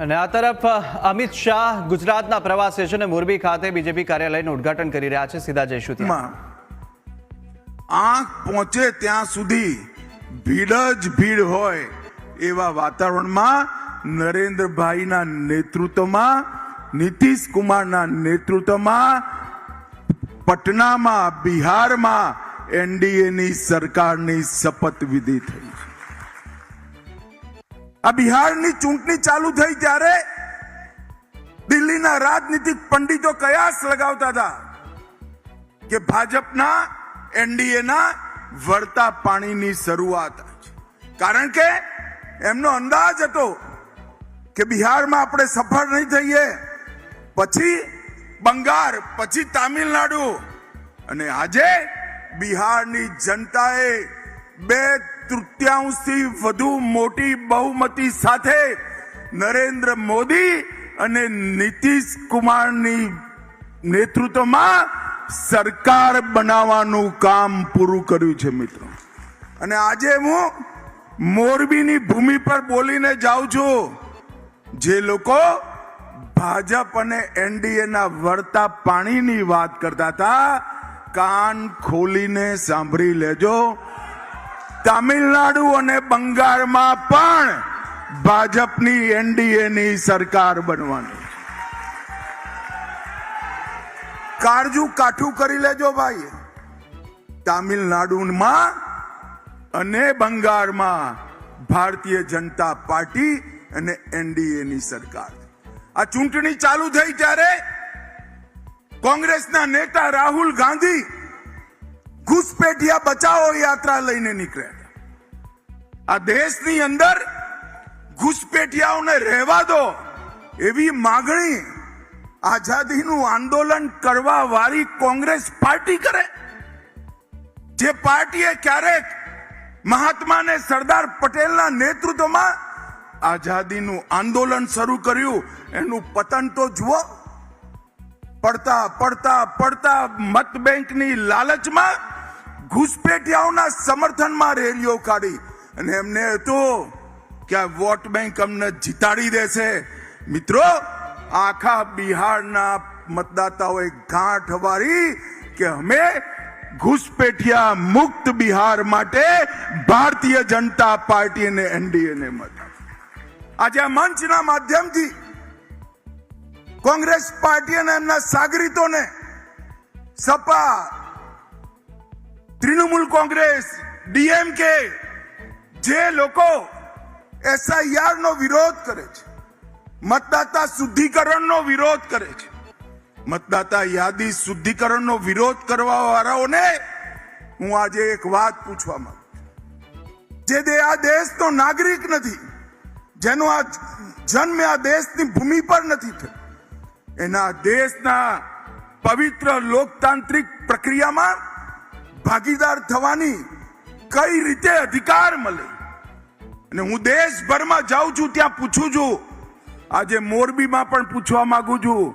અને આ તરફ અમિત શાહ ગુજરાતના પ્રવાસે છે અને મોરબી ખાતે બીજેપી કાર્યાલયનું ઉદઘાટન કરી રહ્યા છે સીધા જઈશું ત્યાં આંખ પહોંચે ત્યાં સુધી ભીડ જ ભીડ હોય એવા વાતાવરણમાં નરેન્દ્રભાઈના નેતૃત્વમાં, નીતિશ કુમારના નેતૃત્વમાં, પટનામાં, બિહારમાં એનડીએની સરકારની શપથવિધિ થઈ. આ બિહારની ચૂંટણી ચાલુ થઈ ત્યારે દિલ્હીના રાજનીતિક પંડિતો કયાસ લગાવતા હતા કે ભાજપના એનડીએના વળતા પાણીની શરૂઆત કારણ કે એમનો અંદાજ હતો કે બિહારમાં આપણે સફળ નહીં થઈએ, પછી બંગાળ, પછી તામિલનાડુ અને આજે બિહારની જનતાએ બે તૃતીયાંશથી વધુ મોટી બહુમતી સાથે નરેન્દ્ર મોદી અને નીતિશ કુમારની નેતૃત્વમાં સરકાર બનાવવાનું કામ પૂરું કર્યું છે, મિત્રો. અને આજે હું મોરબીની ભૂમિ પર બોલીને જાઉં છું. જે લોકો ભાજપ અને એનડીએના વળતા પાણીની વાત કરતા હતા, કાન ખોલીને સાંભળી લેજો. તામિલનાડુ અને બંગાળમાં પણ ભાજપની એનડીએની સરકાર બનવાની. કાળજુ કાઠું કરી લેજો ભાઈ તામિલનાડુમાં અને બંગાળમાં ભારતીય જનતા પાર્ટી અને એનડીએની સરકાર. આ ચૂંટણી ચાલુ થઈ ત્યારે કોંગ્રેસના નેતા રાહુલ ગાંધી ઘુસપેઠિયા બચાવો યાત્રા લઈને નીકળ્યા આ દેશની અંદર ઘુસપેઠિયાઓને રહેવા દો એવી માગણી આઝાદીનું આંદોલન કરવા વાળી કોંગ્રેસ પાર્ટી કરે. જે પાર્ટીએ ક્યારેક મહાત્માને સરદાર પટેલના નેતૃત્વમાં આઝાદીનું આંદોલન શરૂ કર્યું. એનું પતન તો જુઓ. પડતા પડતા પડતા મત બેંકની લાલચમાં ઘુસપેઠિયાઓના સમર્થનમાં રેલીઓ કાઢી. અને એમને હતું કે આ વોટ બેંક અમને જીતાડી દેશે. મિત્રો, આખા બિહારના મતદાતાઓએ ગાંઠ વાળી કે અમે ઘુસપેઠિયા મુક્ત બિહાર માટે ભારતીય જનતા પાર્ટી અને એનડીએને મત આજે આ મંચના માધ્યમથી કોંગ્રેસ પાર્ટી અને એમના સાગરીતોને સપા, તૃણમૂલ કોંગ્રેસ, ડીએમકે, જે લોકો એસઆઈઆર નો વિરોધ કરે છે, મતદાતા શુદ્ધિકરણનો વિરોધ કરે છે, મતદાતા યાદી શુદ્ધિકરણનો વિરોધ કરવા વાળાઓને હું આજે એક વાત પૂછવા માંગુ જે દે આ દેશનો નાગરિક નથી, જેનો આ જન્મ આ દેશની ભૂમિ પર નથી થયો. એના દેશના પવિત્ર લોકતાંત્રિક પ્રક્રિયામાં ભાગીદાર થવાની કઈ રીતે અધિકાર મળે? અને હું દેશભરમાં જાઉં છું, ત્યાં પૂછું છું. આજે મોરબીમાં પણ પૂછવા માંગુ છું.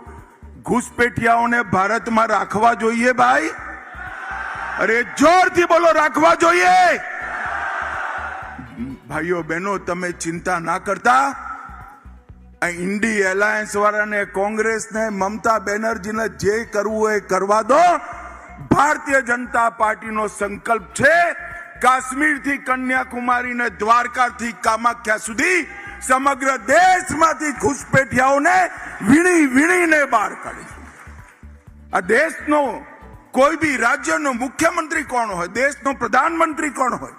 ઘૂસપેઠિયાઓને ભારતમાં રાખવા જોઈએ ભાઈ? અરે જોરથી બોલો, રાખવા જોઈએ. ભાઈઓ બહેનો, તમે ચિંતા ના કરતા. ઇન્ડી એલાયન્સ વાળાને કોંગ્રેસને મમતા બેનર્જીને જે કરવું એ કરવા દો. ભારતીય જનતા પાર્ટીનો સંકલ્પ છે કાશ્મીરથી કન્યાકુમારી ને દ્વારકાથી કામાખ્યા સુધી સમગ્ર દેશમાંથી ઘુસપેઠિયાઓને વીણી વીણીને બહાર કાઢીશું આ દેશનો કોઈ બી રાજ્યનો મુખ્યમંત્રી કોણ હોય, દેશનો પ્રધાનમંત્રી કોણ હોય